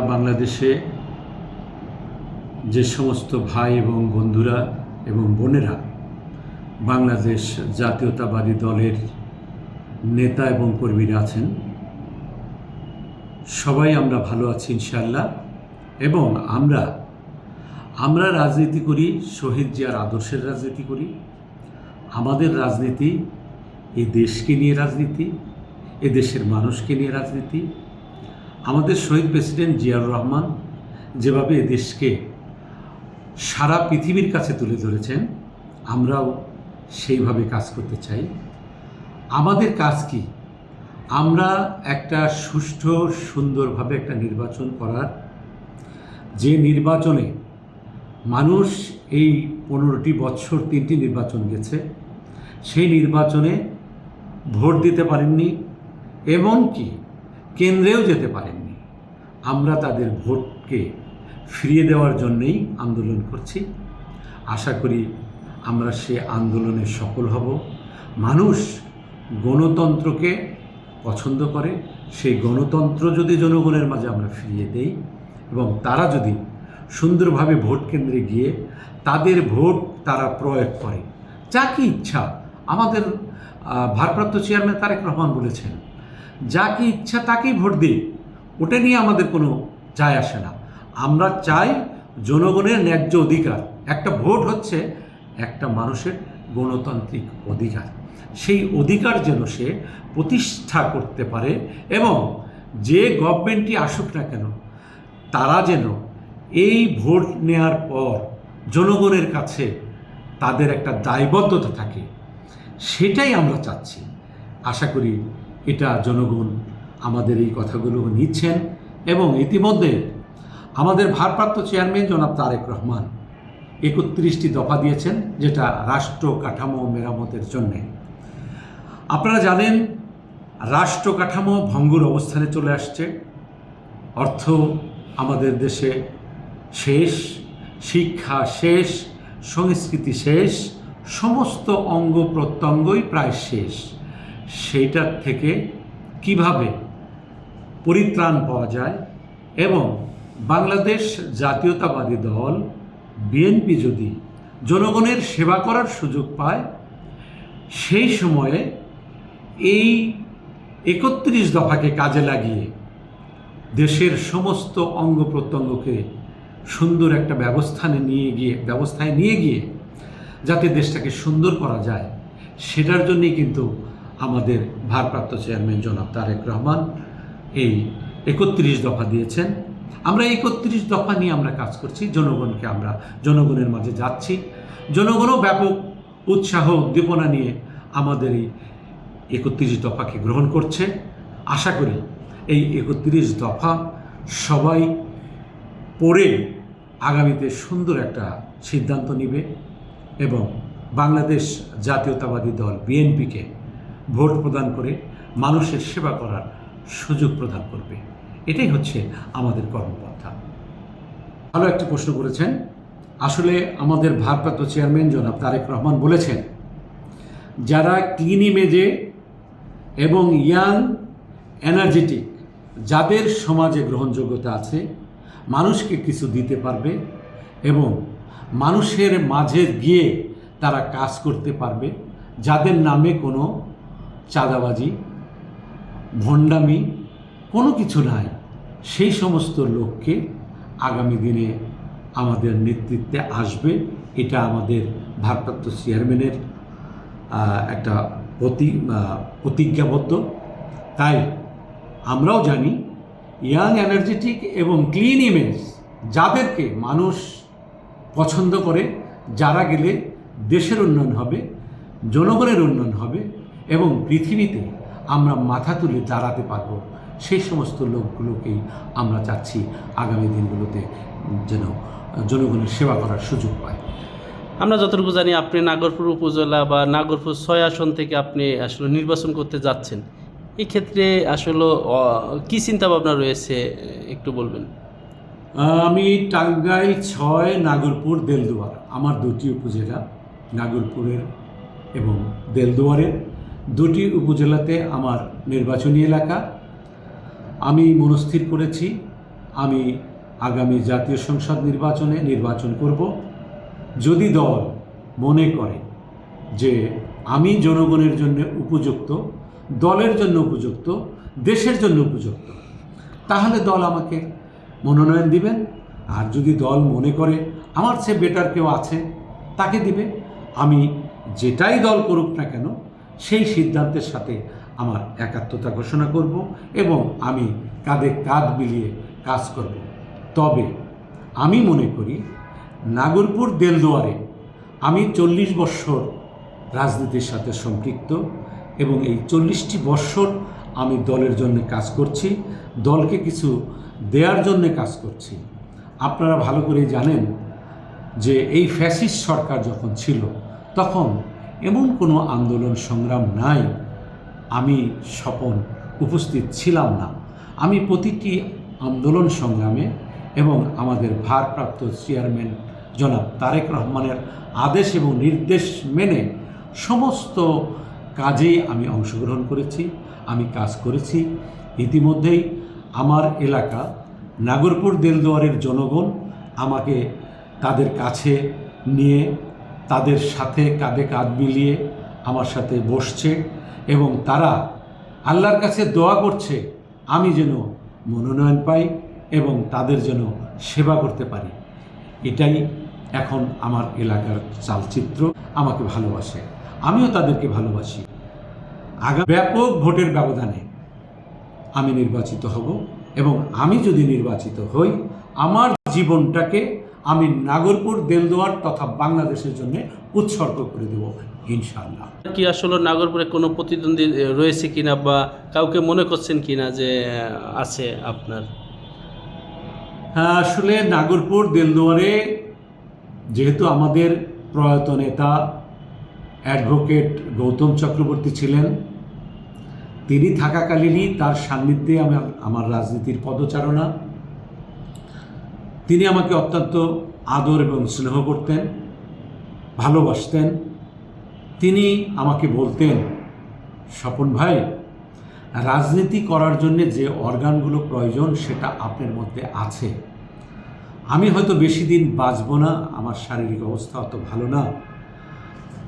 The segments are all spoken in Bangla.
বাংলাদেশে যে সমস্ত ভাই এবং বন্ধুরা এবং বোনেরা বাংলাদেশ জাতীয়তাবাদী দলের নেতা এবং কর্মীরা আছেন, সবাই আমরা ভালো আছি ইনশাল্লাহ এবং আমরা আমরা রাজনীতি করি, শহীদ জিয়ার আদর্শের রাজনীতি করি। আমাদের রাজনীতি এই দেশকে নিয়ে রাজনীতি, এ দেশের মানুষকে নিয়ে রাজনীতি। আমাদের শহীদ প্রেসিডেন্ট জিয়াউর রহমান যেভাবে দেশকে সারা পৃথিবীর কাছে তুলে ধরেছেন, আমরাও সেইভাবে কাজ করতে চাই। আমাদের কাজ কি? আমরা একটা সুষ্ঠু, সুন্দরভাবে একটা নির্বাচন করার। যে নির্বাচনে মানুষ এই পনেরোটি বছর তিনটি নির্বাচন গেছে, সেই নির্বাচনে ভোট দিতে পারেননি, এমনকি কেন্দ্রেও যেতে পারেননি। আমরা তাদের ভোটকে ফিরিয়ে দেওয়ার জন্যেই আন্দোলন করছি। আশা করি আমরা সে আন্দোলনে সফল হব। মানুষ গণতন্ত্রকে পছন্দ করে, সেই গণতন্ত্র যদি জনগণের মাঝে আমরা ফিরিয়ে দেই এবং তারা যদি সুন্দরভাবে ভোট কেন্দ্রে গিয়ে তাদের ভোট তারা প্রয়োগ করে, যা কি ইচ্ছা। আমাদের ভারপ্রাপ্ত চেয়ারম্যান তারেক রহমান বলেছেন যা কি ইচ্ছা তাকেই ভোট দিই, ওটা নিয়ে আমাদের কোনো যায় আসে না। আমরা চাই জনগণের ন্যায্য অধিকার। একটা ভোট হচ্ছে একটা মানুষের গণতান্ত্রিক অধিকার। সেই অধিকার যেন সে প্রতিষ্ঠা করতে পারে এবং যে গভর্নমেন্টই আসুক না কেন, তারা যেন এই ভোট নেয়ার পর জনগণের কাছে তাদের একটা দায়বদ্ধতা থাকে, সেটাই আমরা চাচ্ছি। আশা করি এটা জনগণ আমাদের এই কথাগুলো নিচ্ছেন এবং ইতিমধ্যে আমাদের ভারপ্রাপ্ত চেয়ারম্যান জনাব তারেক রহমান একত্রিশটি দফা দিয়েছেন যেটা রাষ্ট্র কাঠামো মেরামতের জন্যে। আপনারা জানেন, রাষ্ট্র কাঠামো ভঙ্গুর অবস্থানে চলে আসছে। অর্থ আমাদের দেশে শেষ, শিক্ষা শেষ, সংস্কৃতি শেষ, সমস্ত অঙ্গ প্রত্যঙ্গই প্রায় শেষ। সেইটার থেকে কীভাবে পরিত্রাণ পাওয়া যায় এবং বাংলাদেশ জাতীয়তাবাদী দল, বিএনপি যদি জনগণের সেবা করার সুযোগ পায়, সেই সময়ে এই একত্রিশ দফাকে কাজে লাগিয়ে দেশের সমস্ত অঙ্গ প্রত্যঙ্গকে সুন্দর একটা ব্যবস্থানে নিয়ে গিয়ে, ব্যবস্থায় নিয়ে গিয়ে যাতে দেশটাকে সুন্দর করা যায়, সেটার জন্যই কিন্তু আমাদের ভারপ্রাপ্ত চেয়ারম্যান জনাব তারেক রহমান এই একত্রিশ দফা দিয়েছেন। আমরা একত্রিশ দফা নিয়ে আমরা কাজ করছি, জনগণকে আমরা, জনগণের মাঝে যাচ্ছি। জনগণও ব্যাপক উৎসাহ, উদ্দীপনা নিয়ে আমাদের এই একত্রিশ দফাকে গ্রহণ করছে। আশা করি এই একত্রিশ দফা সবাই পড়ে আগামীতে সুন্দর একটা সিদ্ধান্ত নিবে এবং বাংলাদেশ জাতীয়তাবাদী দল, বিএনপিকে ভোট প্রদান করে মানুষের সেবা করার সুযোগ প্রদান করবে। এটাই হচ্ছে আমাদের কর্মপন্থা। ভালো একটি প্রশ্ন করেছেন। আসলে আমাদের ভারপ্রাপ্ত চেয়ারম্যান জনাব তারেক রহমান বলেছেন, যারা ক্লিন ইমেজে এবং ইয়াং, এনার্জেটিক, যাদের সমাজে গ্রহণযোগ্যতা আছে, মানুষকে কিছু দিতে পারবে এবং মানুষের মাঝে গিয়ে তারা কাজ করতে পারবে, যাদের নামে কোনো চাঁদাবাজি, ভণ্ডামি, কোনো কিছু নাই। সেই সমস্ত লোককে আগামী দিনে আমাদের নেতৃত্বে আসবে। এটা আমাদের ভারপ্রাপ্ত চেয়ারম্যানের একটা প্রতি প্রতিজ্ঞাবদ্ধ। তাই আমরাও জানি, ইয়াং এনার্জেটিক এবং ক্লিন ইমেজ যাদেরকে মানুষ পছন্দ করে, যারা গেলে দেশের উন্নয়ন হবে, জনগণের উন্নয়ন হবে এবং পৃথিবীতে আমরা মাথা তুলে দাঁড়াতে পারব। সেই সমস্ত লোকগুলোকেই আমরা চাচ্ছি আগামী দিনগুলোতে যেন জনগণের সেবা করার সুযোগ পায়। আমরা যতটুকু জানি আপনি নাগরপুর উপজেলা বা নাগরপুর ছয় আসন থেকে আপনি আসলে নির্বাচন করতে যাচ্ছেন। এই ক্ষেত্রে আসলে কি চিন্তা ভাবনা রয়েছে একটু বলবেন? আমি টাঙ্গাই ছয় নাগরপুর দেলদুয়ার। আমার দুটি উপজেলা নাগরপুরের এবং দেলদুয়ারের। দুটি উপজেলাতে আমার নির্বাচনী এলাকা। আমি মনস্থির করেছি, আমি আগামী জাতীয় সংসদ নির্বাচনে নির্বাচন করব। যদি দল মনে করে যে আমি জনগণের জন্য উপযুক্ত, দলের জন্য উপযুক্ত, দেশের জন্য উপযুক্ত, তাহলে দল আমাকে মনোনয়ন দিবেন। আর যদি দল মনে করে আমার চেয়ে বেটার কেউ আছে, তাকে দিবে। আমি যেটাই দল করুক না কেন সেই সিদ্ধান্তের সাথে আমার একাত্মতা ঘোষণা করব এবং আমি কাঁধে কাঁধ মিলিয়ে কাজ করব। তবে আমি মনে করি, নাগরপুর দেলদুয়ারে আমি চল্লিশ বৎসর রাজনীতির সাথে সম্পৃক্ত এবং এই চল্লিশটি বৎসর আমি দলের জন্য কাজ করছি, দলকে কিছু দেওয়ার জন্য কাজ করছি। আপনারা ভালো করে জানেন যে এই ফ্যাসিস্ট সরকার যখন ছিল, তখন এমন কোনো আন্দোলন সংগ্রাম নাই। আমি স্বপন উপস্থিত ছিলাম না। আমি প্রতিটি আন্দোলন সংগ্রামে এবং আমাদের ভারপ্রাপ্ত চেয়ারম্যান জনাব তারেক রহমানের আদেশ এবং নির্দেশ মেনে সমস্ত কাজেই আমি অংশগ্রহণ করেছি, আমি কাজ করেছি। ইতিমধ্যেই আমার এলাকা, নাগরপুর, দেলদুয়ারের জনগণ আমাকে তাদের কাছে নিয়ে তাদের সাথে কাঁধে কাঁধ মিলিয়ে আমার সাথে বসছে এবং তারা আল্লাহর কাছে দোয়া করছে, আমি যেন মনোনয়ন পাই এবং তাদের যেন সেবা করতে পারি। এটাই এখন আমার এলাকার চালচিত্র। আমাকে ভালোবাসে। আমিও তাদেরকে ভালোবাসি। আগা ব্যাপক ভোটের ব্যবধানে আমি নির্বাচিত হব এবং আমি যদি নির্বাচিত হই, আমার জীবনটাকে আমি নাগরপুর দেলদুয়ার তথা বাংলাদেশের জন্য উৎসর্গ করে দেব ইনশাআল্লাহ। কি আসলে নাগরপুরে কোনো প্রতিদ্বন্দ্বী রয়েছে কিনা বা কাউকে মনে করছেন কিনা যে আছে আপনার? হ্যাঁ আসলে নাগরপুর দেলদুয়ারে যেহেতু আমাদের প্রয়াত নেতা অ্যাডভোকেট গৌতম চক্রবর্তী ছিলেন তিনি থাকাকালীনই তার সান্নিধ্যে আমার আমার রাজনীতির পদচারণা তিনি আমাকে অত্যন্ত আদর এবং স্নেহ করতেন, ভালোবাসতেন। তিনি আমাকে বলতেন, স্বপন ভাই, রাজনীতি করার জন্য যে অর্গানগুলো প্রয়োজন সেটা আপনার মধ্যে আছে। আমি হয়তো বেশি দিন বাঁচব না, আমার শারীরিক অবস্থা অত ভালো না।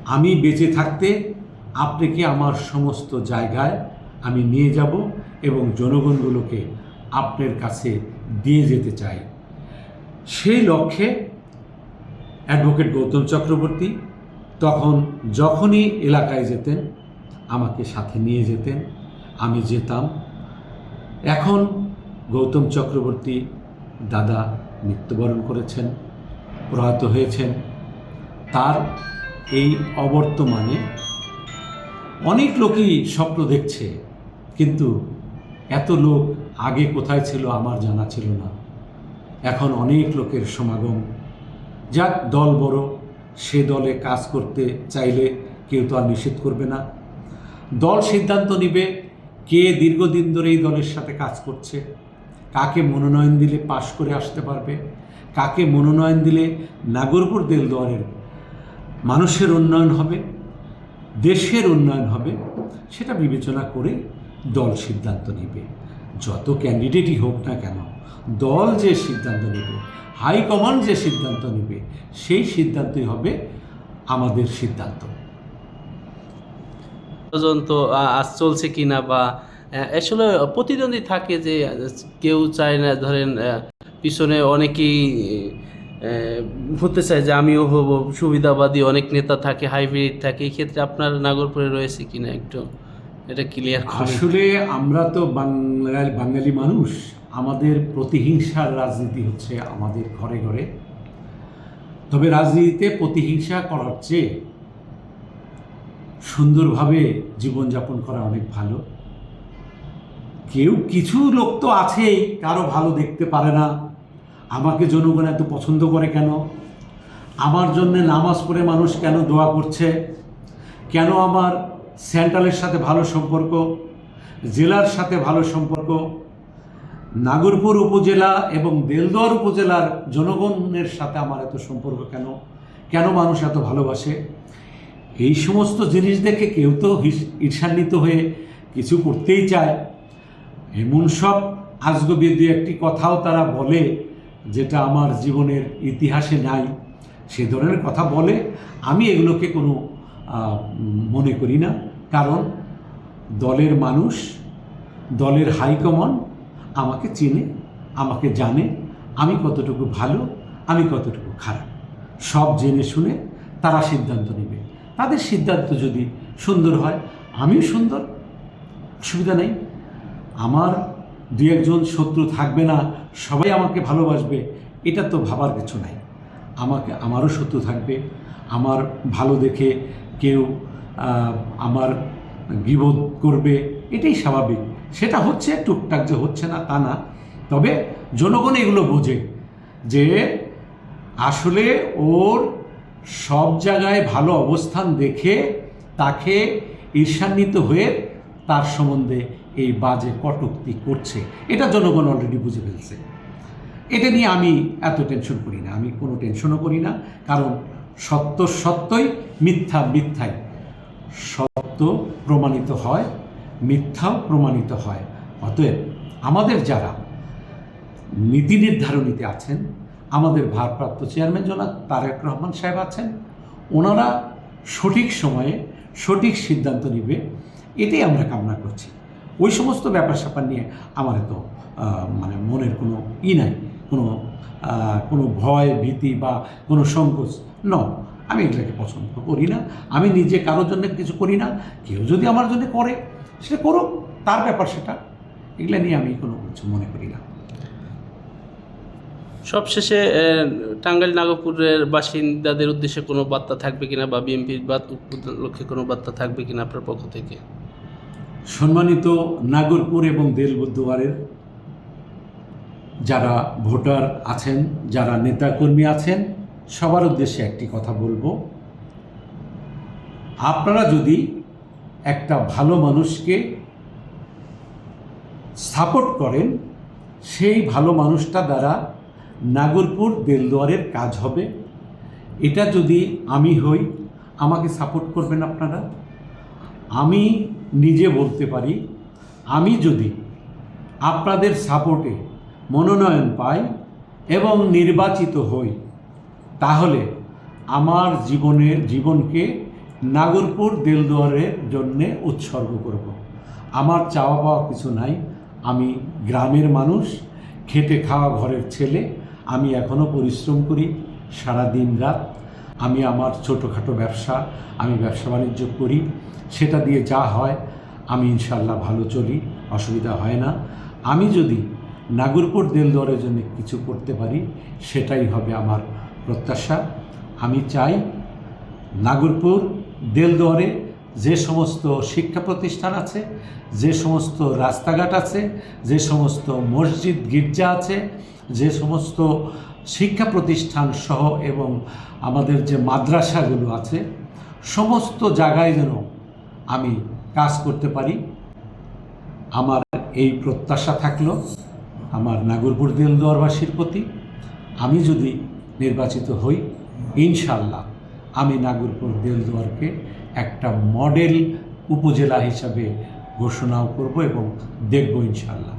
আমি বেঁচে থাকতে আপনাকে আমার সমস্ত জায়গায় আমি নিয়ে যাব এবং জনগণগুলোকে আপনার কাছে দিয়ে যেতে চাই। সেই লক্ষ্যে অ্যাডভোকেট গৌতম চক্রবর্তী তখন যখনই এলাকায় যেতেন, আমাকে সাথে নিয়ে যেতেন, আমি যেতাম। এখন গৌতম চক্রবর্তী দাদা মৃত্যুবরণ করেছেন, প্রয়াত হয়েছেন। তার এই অবর্তমানে অনেক লোকই স্বপ্ন দেখছে, কিন্তু এত লোক আগে কোথায় ছিল আমার জানা ছিল না। এখন অনেক লোকের সমাগম। যাক, দল বড়, সে দলে কাজ করতে চাইলে কেউ তো আর নিষেধ করবে না। দল সিদ্ধান্ত নিবে কে দীর্ঘদিন ধরে এই দলের সাথে কাজ করছে। কাকে মনোনয়ন দিলে পাশ করে আসতে পারবে? কাকে মনোনয়ন দিলে নাগরপুর দেলদুয়ারের মানুষের উন্নয়ন হবে? দেশের উন্নয়ন হবে? সেটা বিবেচনা করে দল সিদ্ধান্ত নেবে। যত ক্যান্ডিডেটই হোক না কেন, দল যে সিদ্ধান্ত নেবে হাইকমান্ড যে সিদ্ধান্ত নেবে, সেই সিদ্ধান্তই হবে আমাদের সিদ্ধান্ত। পর্যন্ত আজ চলছে কিনা বা আসলে প্রতিদ্বন্দ্বী থাকে যে, কেউ চায় না, ধরেন পিছনে অনেকেই হতে চায় যে আমিও হব, সুবিধাবাদী অনেক নেতা থাকে হাইব্রিড থাকে এই ক্ষেত্রে আপনার নাগরপুরে রয়েছে কিনা একটু? এটা ক্লিয়ার আসলে আমরা তো বাঙালি বাঙালি মানুষ, আমাদের প্রতিহিংসার রাজনীতি হচ্ছে আমাদের ঘরে ঘরে। তবে রাজনীতিতে প্রতিহিংসা করার চেয়ে সুন্দরভাবে জীবনযাপন করা অনেক ভালো। কেউ কিছু লোক তো আছেই, কারও ভালো দেখতে পারে না। আমাকে জনগণ এত পছন্দ করে কেন? আমার জন্য নামাজ পড়ে মানুষ কেন দোয়া করছে? কেন আমার সেন্ট্রালের সাথে ভালো সম্পর্ক, জেলার সাথে ভালো সম্পর্ক, নাগরপুর উপজেলা এবং বেলদুয়ার উপজেলার জনগণের সাথে আমার এত সম্পর্ক কেন? কেন মানুষ এত ভালোবাসে? এই সমস্ত জিনিস দেখে কেউ তো ঈর্ষান্বিত হয়ে কিছু করতেই চায়। এমন সব আজগবি দু একটি কথাও তারা বলে যেটা আমার জীবনের ইতিহাসে নাই। সে ধরনের কথা বলে, আমি এগুলোকে কোনো মনে করি না। কারণ দলের মানুষ, দলের হাইকমান্ড আমাকে চেনে, আমাকে জানে, আমি কতটুকু ভালো, আমি কতটুকু খারাপ। সব জেনে শুনে তারা সিদ্ধান্ত নেবে। তাদের সিদ্ধান্ত যদি সুন্দর হয়, আমিও সুন্দর, অসুবিধা নেই। আমার দু একজন শত্রু থাকবে না, সবাই আমাকে ভালোবাসবে, এটা তো ভাবার কিছু নাই। আমাকে, আমারও শত্রু থাকবে। আমার ভালো দেখে কেউ আমার বিবোধ করবে, এটাই স্বাভাবিক। সেটা হচ্ছে টুকটাক যে হচ্ছে না, তা না। তবে জনগণ এগুলো বোঝে যে আসলে ওর সব জায়গায় ভালো অবস্থান দেখে তাকে ঈর্ষান্বিত হয়ে তার সম্বন্ধে এই বাজে কটুক্তি করছে। এটা জনগণ অলরেডি বুঝে ফেলছে। এটা নিয়ে আমি এত টেনশন করি না। আমি কোনো টেনশনও করি না। কারণ সত্য সত্যই মিথ্যা মিথ্যাই। সত্য প্রমাণিত হয়, মিথ্যাও প্রমাণিত হয়। অতএব আমাদের যারা নীতি নির্ধারণীতে আছেন, আমাদের ভারপ্রাপ্ত চেয়ারম্যান জনাব তারেক রহমান সাহেব আছেন, ওনারা সঠিক সময়ে সঠিক সিদ্ধান্ত নিবে, এটাই আমরা কামনা করছি। ওই সমস্ত ব্যাপার স্যাপার নিয়ে আমার এত মানে মনের কোনো ই নাই। কোনো কোনো ভয় ভীতি বা কোনো সংকোচ ন আমি এটাকে পছন্দ করি না। আমি নিজে কারোর জন্য কিছু করি না। কেউ যদি আমার জন্য করে সেটা করুক তার ব্যাপার সেটা। এগুলো নিয়ে আমি কোনো কিছু মনে করি না। সবশেষে টাঙ্গাইল নাগপুরের বাসিন্দাদের উদ্দেশ্যে কোনো বার্তা থাকবে কিনা বা বিএনপির বা লক্ষ্যে কোনো বার্তা থাকবে কিনা আপনার পক্ষ থেকে? সম্মানিত নাগরপুর এবং দেলবুদ্দুয়ারের যারা ভোটার আছেন, যারা নেতাকর্মী আছেন, সবার উদ্দেশ্যে একটি কথা বলব। আপনারা যদি একটা ভালো মানুষকে সাপোর্ট করেন, সেই ভালো মানুষটা দ্বারা নাগরপুর দেলদুয়ারের কাজ হবে। এটা যদি আমি হই, আমাকে সাপোর্ট করবেন আপনারা? আমি নিজে বলতে পারি, আমি যদি আপনাদের সাপোর্টে মনোনয়ন পাই এবং নির্বাচিত হই, তাহলে আমার জীবনের জীবনকে নাগরপুর দেলদুয়ারের জন্যে উৎসর্গ করব। আমার চাওয়া পাওয়া কিছু নাই। আমি গ্রামের মানুষ, খেটে খাওয়া ঘরের ছেলে। আমি এখনও পরিশ্রম করি সারা দিন রাত। আমি আমার ছোটোখাটো ব্যবসা, আমি ব্যবসা বাণিজ্য করি। সেটা দিয়ে যা হয়, আমি ইনশাল্লাহ ভালো চলি, অসুবিধা হয় না। আমি যদি নাগরপুর দেলদুয়ারের জন্য কিছু করতে পারি, সেটাই হবে আমার প্রত্যাশা। আমি চাই নাগরপুর দেলদুয়ারে যে সমস্ত শিক্ষা প্রতিষ্ঠান আছে, যে সমস্ত রাস্তাঘাট আছে, যে সমস্ত মসজিদ গির্জা আছে, যে সমস্ত শিক্ষা প্রতিষ্ঠান সহ এবং আমাদের যে মাদ্রাসাগুলো আছে, সমস্ত জায়গায় যেন আমি কাজ করতে পারি। আমার এই প্রত্যাশা থাকল। আমার নাগরপুর দেলদুয়ারবাসীর প্রতি আমি যদি নির্বাচিত হই ইনশাল্লাহ আমি নাগরপুর দেলদুয়ারকে একটা মডেল উপজেলা হিসাবে ঘোষণাও করব এবং দেখব ইনশাল্লাহ